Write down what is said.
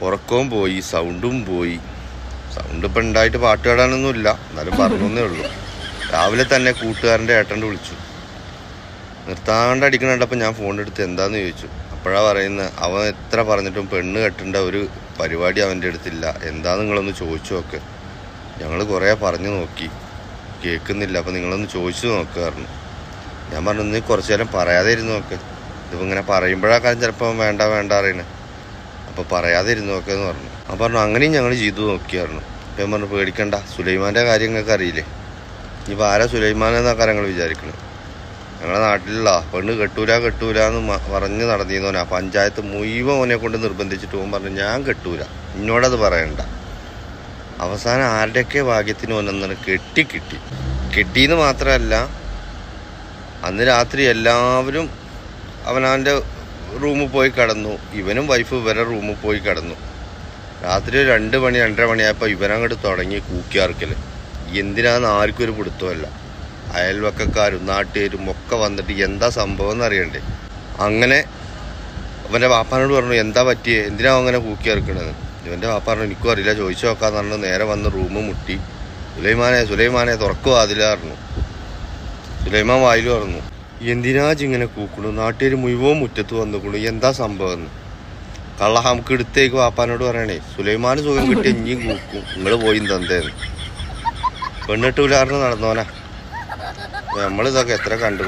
ഉറക്കവും പോയി സൗണ്ടും പോയി. സൗണ്ട് ഇപ്പം ഉണ്ടായിട്ട് പാട്ട് പാടാനൊന്നുമില്ല. എന്നാലും പറഞ്ഞേ ഉള്ളൂ. രാവിലെ തന്നെ കൂട്ടുകാരന്റെ ഏട്ടന്റെ വിളിച്ചു. നിർത്താണ്ട് അടിക്കണ ഞാൻ ഫോൺ എടുത്ത് എന്താന്ന് ചോദിച്ചു. അപ്പോഴാണ് പറയുന്നത് അവൻ എത്ര പറഞ്ഞിട്ടും പെണ്ണ് കെട്ടേണ്ട ഒരു പരിപാടി അവന്റെ അടുത്തില്ല. എന്താ നിങ്ങളൊന്ന് ചോദിച്ചു നോക്ക്. ഞങ്ങൾ കുറേ പറഞ്ഞു നോക്കി. കേൾക്കുന്നില്ല അപ്പം നിങ്ങളൊന്ന് ചോദിച്ചു നോക്കുമായിരുന്നു ഞാൻ പറഞ്ഞു നീ കുറച്ചു നേരം പറയാതെ ഇരുന്ന് നോക്ക്. ഇതിപ്പോൾ ഇങ്ങനെ പറയുമ്പോഴാക്കാരും ചിലപ്പോൾ വേണ്ട വേണ്ട അറിയണേ അപ്പോൾ പറയാതിരുന്നു നോക്കുക എന്ന് പറഞ്ഞു. അപ്പം പറഞ്ഞു അങ്ങനെയും ഞങ്ങൾ ചെയ്തു നോക്കിയായിരുന്നു അപ്പം ഞാൻ പറഞ്ഞു പേടിക്കണ്ട സുലൈമാന്റെ കാര്യം നിങ്ങൾക്ക് അറിയില്ലേ? ഇനിയിപ്പോൾ ആരാ സുലൈമാൻ എന്നൊക്കെ ഞങ്ങൾ വിചാരിക്കണം? ഞങ്ങളുടെ നാട്ടിലുള്ള പെണ്ണ് കെട്ടൂല കെട്ടൂല എന്ന് പറഞ്ഞ് നടന്നിരുന്നോനാ പഞ്ചായത്ത് മുഴുവൻ ഓനെ കൊണ്ട് നിർബന്ധിച്ചിട്ട് ഓൻ പറഞ്ഞു ഞാൻ കെട്ടൂല എന്നോടത് പറയണ്ട. അവസാനം ആരുടെയൊക്കെ ഭാഗ്യത്തിന് ഓനെന്നാണ് കെട്ടി കിട്ടി. കെട്ടിയെന്ന് മാത്രമല്ല അന്ന് രാത്രി എല്ലാവരും അവനവന്റെ റൂമിൽ പോയി കിടന്നു. ഇവനും വൈഫ് ഇവരെ റൂമിൽ പോയി കിടന്നു. രാത്രി രണ്ട് മണി രണ്ടര മണിയായപ്പോൾ ഇവനങ്ങോട്ട് തുടങ്ങി കൂക്കിയാർക്കൽ എന്തിനാന്ന് ആർക്കും ഒരു പിടുത്തമല്ല അയൽവക്കക്കാരും നാട്ടുകാരും ഒക്കെ വന്നിട്ട് എന്താ സംഭവം എന്നറിയണ്ടേ. അങ്ങനെ അവന്റെ വാപ്പാനോട് പറഞ്ഞു എന്താ പറ്റിയേ? എന്തിനാ അങ്ങനെ കൂക്കിയാർക്കണത്? ഇവന്റെ വാപ്പ പറഞ്ഞു എനിക്കും അറിയില്ല. ചോദിച്ചു നോക്കാന്ന് പറഞ്ഞു. നേരെ വന്ന് റൂം മുട്ടി. സുലൈമാനെ സുലൈമാനെ തുറക്കുവാതിലായിരുന്നു സുലൈമാൻ വായിൽ പറഞ്ഞു എന്തിനാ ഇങ്ങനെ കൂക്കണു? നാട്ടുകാർ മുഴുവൻ മുറ്റത്ത് വന്നിക്കണു. എന്താ സംഭവം? എന്ന് കള്ള നമുക്ക് എടുത്തേക്ക് വാപ്പാനോട് പറയണേ സുലൈമാൻ സുഖം കിട്ടി ഇനിയും കൂക്കും. നിങ്ങൾ പോയി തന്തേന്ന് പെണ്ണിട്ട് വിലാറിന് നടന്നോനാ. നമ്മളിതൊക്കെ എത്ര കണ്ടു